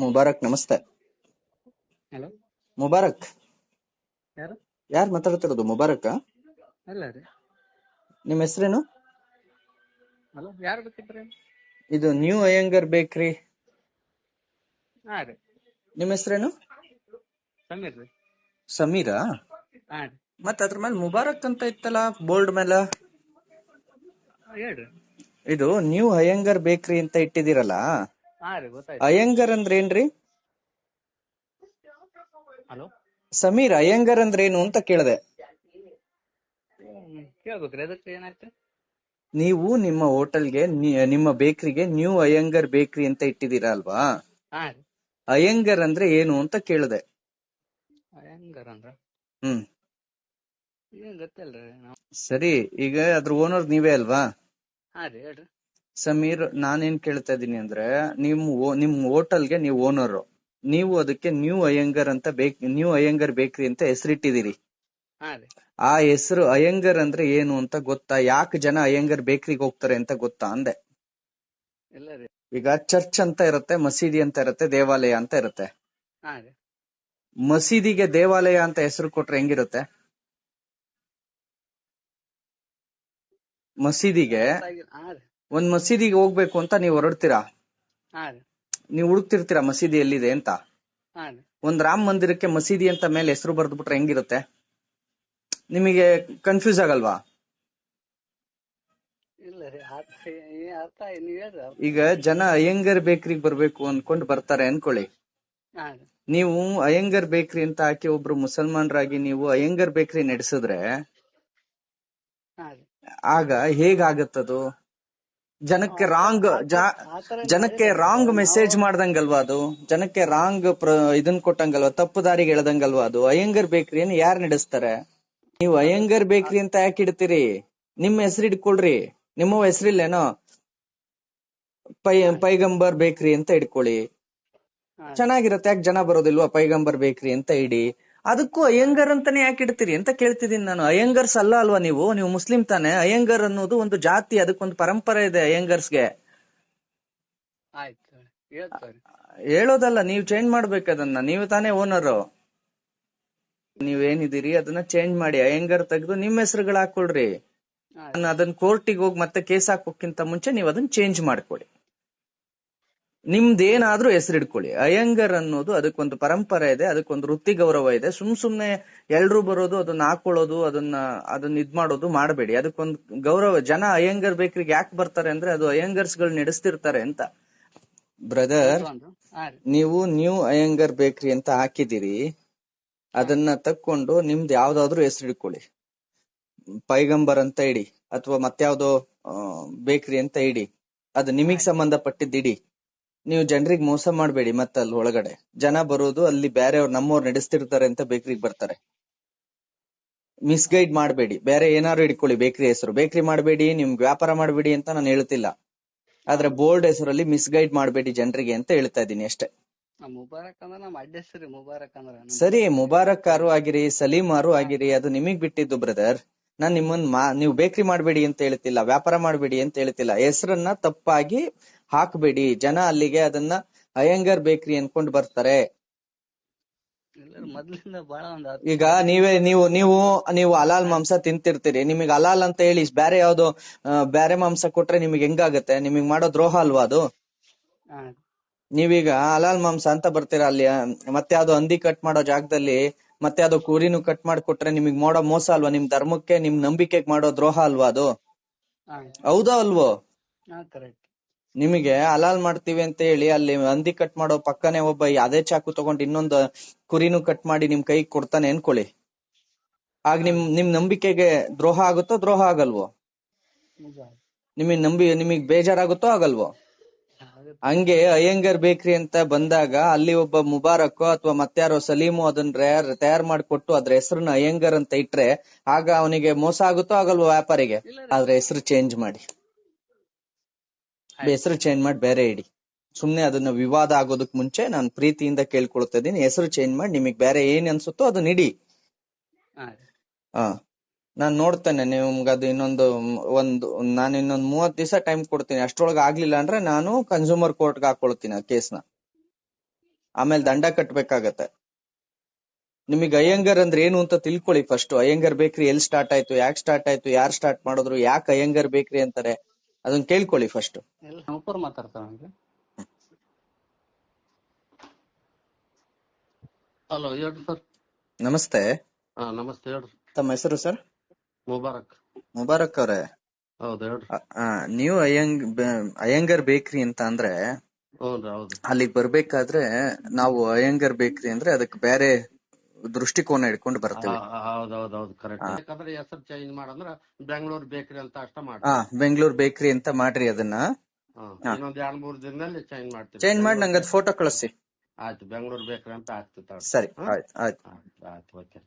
ಮುಬಾರಕ್ ನಮಸ್ತೆ. ಹಲೋ? ಮುಬಾರಕ್. ಯಾರು? ಯಾರ್ ಮಾತಾಡ್ತಿರೋದು ಮುಬಾರಕ್? ಅಲ್ಲ ರೀ. ನಿಮ್ ಹೆಸರೇನು? ಹಲೋ ಯಾರು ಬೇಕಿದ್ರಿ ಇದು ನ್ಯೂ ಅಯ್ಯಂಗರ್ ಬೇಕ್ರಿ. ಹಾ ರೀ. ನಿಮ್ ಹೆಸರೇನು? ಸಮೀರ್ ರೀ. ಸಮೀರಾ? ಹಾ ರೀ. ಅದ್ರ ಮೇಲೆ ಮುಬಾರಕ್ ಅಂತ ಇತ್ತಲ್ಲ ಬೋರ್ಡ್ ಮೇಲೆ ಹೇಳ್ರಿ. ಇದು ನ್ಯೂ ಅಯ್ಯಂಗರ್ ಬೇಕ್ರಿ ಅಂತ ಇಟ್ಟಿದಿರಲ್ಲ ಅಯ್ಯಂಗರ್ ಅಂದ್ರೆ ಏನ್ರಿ ಹಲೋ? ಸಮೀರ್ ಅಯ್ಯಂಗರ್ ಅಂದ್ರೆ ಏನು ಅಂತ ಕೇಳಿದೆ. ಕೇಳ್ಬೇಕ್ರಿ ಅದಕ್ಕೆ ಏನಾಯ್ತು? ನೀವು ನಿಮ್ಮ ಹೋಟೆಲ್ಗೆ ನಿಮ್ಮ ಬೇಕ್ರಿಗೆ ನ್ಯೂ ಅಯ್ಯಂಗರ್ ಬೇಕ್ರಿ ಅಂತ ಇಟ್ಟಿದ್ದೀರಾ ಅಲ್ವಾ? ಅಯ್ಯಂಗರ್ ಅಂದ್ರೆ ಏನು ಅಂತ ಕೇಳಿದೆ. ಅಯ್ಯಂಗರ್ ಅಂದ್ರ? ಹ್ಮ್. ಸರಿ ಈಗ ಅದ್ರ ಓನರ್ ನೀವೇ ಅಲ್ವಾ? ಹಾ ರೀ ಹೇಳ್ರಿ. ಸಮೀರ್ ನಾನೇನ್ ಕೇಳ್ತಾ ಇದೀನಿ ಅಂದ್ರೆ ನಿಮ್ ನಿಮ್ ಹೋಟೆಲ್ಗೆ ನೀವು ಓನರ್ ನೀವು ಅದಕ್ಕೆ ನ್ಯೂ ಅಯ್ಯಂಗರ್ ಅಂತ ಬೇಕ್ ನ್ಯೂ ಅಯ್ಯಂಗರ್ ಬೇಕ್ರಿ ಅಂತ ಹೆಸರಿಟ್ಟಿದ್ದೀರಿ. ಹಾ ರೀ ಆ ಹೆಸರು ಅಯ್ಯಂಗರ್ ಅಂದ್ರೆ ಏನು ಅಂತ ಗೊತ್ತಾ? ಯಾಕೆ ಜನ ಅಯ್ಯಂಗರ್ ಬೇಕ್ರಿಗೆ ಹೋಗ್ತಾರೆ ಅಂತ ಗೊತ್ತಾ ಅಂದೆ. ಈಗ ಚರ್ಚ್ ಅಂತ ಇರುತ್ತೆ ಮಸೀದಿ ಅಂತ ಇರುತ್ತೆ ದೇವಾಲಯ ಅಂತ ಇರುತ್ತೆ. ಮಸೀದಿಗೆ ದೇವಾಲಯ ಅಂತ ಹೆಸರು ಕೊಟ್ರೆ ಹೆಂಗಿರುತ್ತೆ? ಮಸೀದಿಗೆ ಒಂದ್ ಮಸೀದಿಗೆ ಹೋಗ್ಬೇಕು ಅಂತ ನೀವು ಹೊರಡ್ತೀರಾ? ನೀವ್ ಹುಡುಕ್ತಿರ್ತೀರಾ ಮಸೀದಿ ಎಲ್ಲಿದೆ ಅಂತ? ಒಂದ್ ರಾಮ್ ಮಂದಿರಕ್ಕೆ ಮಸೀದಿ ಅಂತ ಮೇಲೆ ಹೆಸರು ಬರ್ದ್ಬಿಟ್ರೆ ಹೆಂಗಿರುತ್ತೆ? ನಿಮಗೆ ಕನ್ಫ್ಯೂಸ್ ಆಗಲ್ವಾ? ಈಗ ಜನ ಅಯ್ಯಂಗರ್ ಬೇಕ್ರಿಗೆ ಬರ್ಬೇಕು ಅನ್ಕೊಂಡ್ ಬರ್ತಾರೆ ಅನ್ಕೊಳ್ಳಿ. ನೀವು ಅಯ್ಯಂಗರ್ ಬೇಕರಿ ಅಂತ ಹಾಕಿ ಒಬ್ರು ಮುಸಲ್ಮಾನರಾಗಿ ನೀವು ಅಯ್ಯಂಗರ್ ಬೇಕರಿ ನಡೆಸಿದ್ರೆ ಆಗ ಹೇಗಾಗತ್ತದು? ಜನಕ್ಕೆ ರಾಂಗ್ ಜನಕ್ಕೆ ರಾಂಗ್ ಮೆಸೇಜ್ ಮಾಡ್ದಂಗಲ್ವಾ ಅದು? ಜನಕ್ಕೆ ರಾಂಗ್ ಇದನ್ ಕೊಟ್ಟಂಗಲ್ವಾ? ತಪ್ಪು ದಾರಿಗೆ ಎಳ್ದಂಗಲ್ವಾ ಅದು? ಅಯ್ಯಂಗರ್ ಬೇಕ್ರಿಯನ್ನು ಯಾರ್ ನಡೆಸ್ತಾರೆ? ನೀವು ಅಯ್ಯಂಗರ್ ಬೇಕ್ರಿ ಅಂತ ಯಾಕೆ ಇಡ್ತೀರಿ? ನಿಮ್ಮ ಹೆಸರು ಇಟ್ಕೊಳ್ರಿ ನಿಮ್ಮ ಹೆಸರಿಲ್ಲೇನೋ? ಪೈ ಪೈಗಂಬರ್ ಬೇಕ್ರಿ ಅಂತ ಇಟ್ಕೊಳ್ಳಿ. ಚೆನ್ನಾಗಿರುತ್ತೆ ಯಾಕೆ ಜನ ಬರೋದಿಲ್ವಾ? ಪೈಗಂಬರ್ ಬೇಕ್ರಿ ಅಂತ ಇಡಿ. ಅದಕ್ಕೂ ಅಯ್ಯಂಗರ್ ಅಂತಾನೆ ಯಾಕೆ ಇಡ್ತೀರಿ ಅಂತ ಕೇಳ್ತಿದ್ದೀನಿ ನಾನು. ಅಯ್ಯಂಗರ್ಸ್ ಅಲ್ಲ ಅಲ್ವಾ ನೀವು? ನೀವು ಮುಸ್ಲಿಂ ತಾನೆ. ಅಯ್ಯಂಗರ್ ಅನ್ನೋದು ಒಂದು ಜಾತಿ ಅದಕ್ಕೊಂದು ಪರಂಪರೆ ಇದೆ ಅಯ್ಯಂಗರ್ಸ್ಗೆ. ಹೇಳೋದಲ್ಲ ನೀವು ಚೇಂಜ್ ಮಾಡ್ಬೇಕು ಅದನ್ನ. ನೀವು ತಾನೇ ಓನರ್ ನೀವೇನಿದ್ದೀರಿ? ಅದನ್ನ ಚೇಂಜ್ ಮಾಡಿ. ಅಯ್ಯಂಗರ್ ತೆಗೆದು ನಿಮ್ ಹೆಸರುಗಳು ಹಾಕೊಳ್ರಿ. ಅದನ್ನ ಕೋರ್ಟಿಗೆ ಹೋಗಿ ಮತ್ತೆ ಕೇಸ್ ಹಾಕೋಕ್ಕಿಂತ ಮುಂಚೆ ನೀವು ಅದನ್ನ ಚೇಂಜ್ ಮಾಡ್ಕೊಳ್ಳಿ ನಿಮ್ದೇನಾದ್ರೂ ಹೆಸರಿಡ್ಕೊಳ್ಳಿ. ಅಯ್ಯಂಗರ್ ಅನ್ನೋದು ಅದಕ್ಕೊಂದು ಪರಂಪರೆ ಇದೆ ಅದಕ್ಕೊಂದು ವೃತ್ತಿ ಗೌರವ ಇದೆ. ಸುಮ್ ಸುಮ್ನೆ ಎಲ್ರು ಬರೋದು ಅದನ್ನ ಹಾಕೊಳ್ಳೋದು ಅದನ್ನ ಅದನ್ನ ಇದ್ ಮಾಡೋದು ಮಾಡಬೇಡಿ. ಅದಕ್ಕೊಂದು ಗೌರವ ಜನ ಅಯ್ಯಂಗರ್ ಬೇಕರಿಗೆ ಯಾಕೆ ಬರ್ತಾರೆ ಅಂದ್ರೆ ಅದು ಅಯ್ಯಂಗರ್ಸ್ಗಳು ನಡೆಸ್ತಿರ್ತಾರೆ ಅಂತ. ಬ್ರದರ್ ನೀವು ನ್ಯೂ ಅಯ್ಯಂಗರ್ ಬೇಕರಿ ಅಂತ ಹಾಕಿದಿರಿ ಅದನ್ನ ತಕ್ಕೊಂಡು ನಿಮ್ದು ಯಾವ್ದಾದ್ರು ಹೆಸರು ಇಟ್ಕೊಳ್ಳಿ ಪೈಗಂಬರ್ ಅಂತ ಇಡಿ ಅಥವಾ ಮತ್ಯಾವ್ದೋ ಬೇಕರಿ ಅಂತ ಇಡಿ. ಅದು ನಿಮಗ್ ಸಂಬಂಧಪಟ್ಟಿದ್ದು ಇಡಿ. ನೀವು ಜನರಿಗೆ ಮೋಸ ಮಾಡಬೇಡಿ ಮತ್ತೆ ಅಲ್ಲಿ ಒಳಗಡೆ. ಜನ ಬರೋದು ಅಲ್ಲಿ ಬೇರೆಯವ್ರು ನಮ್ಮವ್ರು ನಡೆಸ್ತಿರ್ತಾರೆ ಅಂತ ಬೇಕ್ರಿಗೆ ಬರ್ತಾರೆ. ಮಿಸ್ಗೈಡ್ ಮಾಡಬೇಡಿ. ಬೇರೆ ಏನಾದ್ರು ಇಟ್ಕೊಳ್ಳಿ ಬೇಕ್ರಿ ಹೆಸರು. ಬೇಕ್ರಿ ಮಾಡಬೇಡಿ ನಿಮ್ಗೆ ವ್ಯಾಪಾರ ಮಾಡಬೇಡಿ ಅಂತ ನಾನು ಹೇಳ್ತಿಲ್ಲ. ಆದ್ರೆ ಬೋರ್ಡ್ ಹೆಸರಲ್ಲಿ ಮಿಸ್ಗೈಡ್ ಮಾಡಬೇಡಿ ಜನರಿಗೆ ಅಂತ ಹೇಳ್ತಾ ಇದ್ದೀನಿ ಅಷ್ಟೇ. ನಮ್ ಮುಬಾರಕ್ ಅಂದ್ರ ನಮ್ ಅಡ್ಡ ಹೆಸ್ರು ರೀ ಮುಬಾರಕ್ ಅಂದ್ರ ನಮ್ ಸರಿ ಮುಬಾರಕ್ ಆರು ಆಗಿರಿ ಆರು ಆಗಿರಿ ಅದು ನಿಮಗ್ ಬಿಟ್ಟಿದ್ದು ಬ್ರದರ್ ನಾನ್ ನಿಮ್ಮನ್ ಮಾ ನೀವು ಬೇಕ್ರಿ ಮಾಡಬೇಡಿ ಅಂತ ಹೇಳ್ತಿಲ್ಲ ವ್ಯಾಪಾರ ಮಾಡಬೇಡಿ ಅಂತ ಹೇಳ್ತಿಲ್ಲ. ಹೆಸರನ್ನ ತಪ್ಪಾಗಿ ಹಾಕ್ಬೇಡಿ. ಜನ ಅಲ್ಲಿಗೆ ಅದನ್ನ ಅಯ್ಯಂಗರ್ ಬೇಕ್ರಿ ಅನ್ಕೊಂಡ್ ಬರ್ತಾರೆ. ಈಗ ನೀವೇ ನೀವು ನೀವು ನೀವು ಅಲಾಲ್ ಮಾಂಸ ತಿಂತಿರ್ತೀರಿ. ನಿಮಗೆ ಅಲಾಲ್ ಅಂತ ಹೇಳಿ ಬೇರೆ ಯಾವ್ದು ಬೇರೆ ಮಾಂಸ ಕೊಟ್ರೆ ನಿಮಗೆ ಹೆಂಗಾಗತ್ತೆ? ನಿಮಗ್ ಮಾಡೋ ದ್ರೋಹ ಅಲ್ವಾ ಅದು? ನೀವೀಗ ಅಲಾಲ್ ಮಾಂಸ ಅಂತ ಬರ್ತೀರಾ ಅಲ್ಲಿ ಮತ್ತೆ ಅದು ಹಂದಿ ಕಟ್ ಮಾಡೋ ಜಾಗದಲ್ಲಿ ಮತ್ತೆ ಅದು ಕುರಿನು ಕಟ್ ಮಾಡ್ಕೊಟ್ರೆ ನಿಮಗ್ ಮಾಡೋ ಮೋಸ ಅಲ್ವಾ? ನಿಮ್ ಧರ್ಮಕ್ಕೆ ನಿಮ್ ನಂಬಿಕೆಗೆ ಮಾಡೋ ದ್ರೋಹ ಅಲ್ವಾ ಅದು? ಹೌದಾ ಅಲ್ವೋ? ನಿಮಗೆ ಹಲಾಲ್ ಮಾಡ್ತೀವಿ ಅಂತ ಹೇಳಿ ಅಲ್ಲಿ ಹಂದಿ ಕಟ್ ಮಾಡೋ ಪಕ್ಕನೆ ಒಬ್ಬ ಅದೇ ಚಾಕು ತಗೊಂಡು ಇನ್ನೊಂದು ಕುರಿನು ಕಟ್ ಮಾಡಿ ನಿಮ್ ಕೈಗೆ ಕೊಡ್ತಾನೆ ಅನ್ಕೊಳ್ಳಿ. ಆಗ ನಿಮ್ ನಿಮ್ ನಂಬಿಕೆಗೆ ದ್ರೋಹ ಆಗುತ್ತೋ ದ್ರೋಹ ಆಗಲ್ವೋ? ನಿಮಗ್ ನಂಬಿ ನಿಮಗ್ ಬೇಜಾರಾಗುತ್ತೋ ಆಗಲ್ವೋ. ಹಂಗೆ ಅಯ್ಯಂಗರ್ ಬೇಕ್ರಿ ಅಂತ ಬಂದಾಗ ಅಲ್ಲಿ ಒಬ್ಬ ಮುಬಾರಕ್ ಅಥವಾ ಮತ್ತಾರೋ ಸಲೀಮು ಅದನ್ನ ತಯಾರು ಮಾಡಿಕೊಟ್ಟು ಅದ್ರ ಹೆಸರನ್ನ ಅಯ್ಯಂಗರ್ ಅಂತ ಇಟ್ರೆ ಆಗ ಅವನಿಗೆ ಮೋಸ ಆಗುತ್ತೋ ಆಗಲ್ವೋ ವ್ಯಾಪಾರಿಗೆ? ಅದ್ರ. ಆದ್ರೆ ಹೆಸರು ಚೇಂಜ್ ಮಾಡಿ. ಹೆಸರು ಚೇಂಜ್ ಮಾಡಿ ಬೇರೆ ಇಡಿ. ಸುಮ್ನೆ ಅದನ್ನ ವಿವಾದ ಆಗೋದಕ್ ಮುಂಚೆ ನಾನು ಪ್ರೀತಿಯಿಂದ ಕೇಳ್ಕೊಳ್ತಾ ಇದ್ದೀನಿ. ಹೆಸರು ಚೇಂಜ್ ಮಾಡಿ ನಿಮಗ್ ಬೇರೆ ಏನ್ ಅನ್ಸುತ್ತೋ ಅದನ್ನ ಇಡಿ. ಹಾ. ನಾನ್ ನೋಡ್ತೇನೆ ನಿಮ್ಗೆ ಅದು ಇನ್ನೊಂದು ಒಂದು ನಾನು ಇನ್ನೊಂದ್ ಮೂವತ್ ದಿವಸ ಟೈಮ್ ಕೊಡ್ತೀನಿ. ಅಷ್ಟೊಳಗ್ ಆಗ್ಲಿಲ್ಲ ಅಂದ್ರೆ ನಾನು ಕನ್ಸ್ಯೂಮರ್ ಕೋರ್ಟ್ಗೆ ಹಾಕೊಳ್ತೀನಿ ಆ ಕೇಸ್ನ ಆಮೇಲೆ ದಂಡ ಕಟ್ಬೇಕಾಗತ್ತೆ. ನಿಮಗೆ ಅಯ್ಯಂಗರ್ ಅಂದ್ರೆ ಏನು ಅಂತ ತಿಳ್ಕೊಳ್ಳಿ ಫಸ್ಟ್ ಅಯ್ಯಂಗರ್ ಬೇಕ್ರಿ ಎಲ್ಲಿ ಸ್ಟಾರ್ಟ್ ಆಯ್ತು ಯಾಕೆ ಸ್ಟಾರ್ಟ್ ಆಯ್ತು ಯಾರು ಸ್ಟಾರ್ಟ್ ಮಾಡಿದ್ರು ಯಾಕೆ ಅಯ್ಯಂಗರ್ ಬೇಕ್ರಿ ಅಂತಾರೆ. ಅದನ್ನ ಕೇಳ್ಕೊಳ್ಳಿ ಫಸ್ಟ್ ಹಲೋ ಹೇಳ್ರಿ ಸರ್. ನಮಸ್ತೆ. ನಮಸ್ತೆ ಹೇಳ್ರಿ. ತಮ್ಮ ಹೆಸರು ಸರ್? ಮುಬಾರಕ್. ಮುಬಾರಕ್ ಅವ್ರೆ. ಹೌದು ಹೇಳ್ರಿ. ನೀವು ಅಯ್ಯಂಗ್ ಅಯ್ಯಂಗರ್ ಬೇಕ್ರಿ ಅಂತ ಅಂದ್ರೆ ಹೌದು ಅಲ್ಲಿಗೆ ಬರ್ಬೇಕಾದ್ರೆ ನಾವು ಅಯ್ಯಂಗರ್ ಬೇಕ್ರಿ ಅಂದ್ರೆ ಅದಕ್ಕೆ ಬೇರೆ ದೃಷ್ಟಿಕೋನ ಇಟ್ಕೊಂಡು ಬರ್ತೇವೆ. ಹೌದ್ ಹೌದ್ ಹೌದು ಕರೆಕ್ಟ್ ಯಾಕಂದ್ರೆ ಹೆಸರು ಚೇಂಜ್ ಮಾಡಂದ್ರ ಬೆಂಗಳೂರು ಬೇಕರಿ ಅಂತ ಅಷ್ಟ ಮಾಡಿ ಹಾ ಬೆಂಗಳೂರು ಬೇಕರಿ ಅಂತ ಮಾಡ್ರಿ ಅದನ್ನ. ಇನ್ನೊಂದ್ ಎರಡ್ ಮೂರ್ ದಿನದಲ್ಲಿ ಚೇಂಜ್ ಮಾಡ್ತೀವಿ. ಚೇಂಜ್ ಮಾಡಿ ನಂಗೆ ಅದ್ ಫೋಟೋ ಕಳಿಸಿ. ಆಯ್ತು ಬೆಂಗಳೂರು ಬೇಕರಿ ಅಂತ ಆಗ್ತದೆ ಸರಿ ಆಯ್ತು ಆಯ್ತು. ಆಯ್ತು ಓಕೆ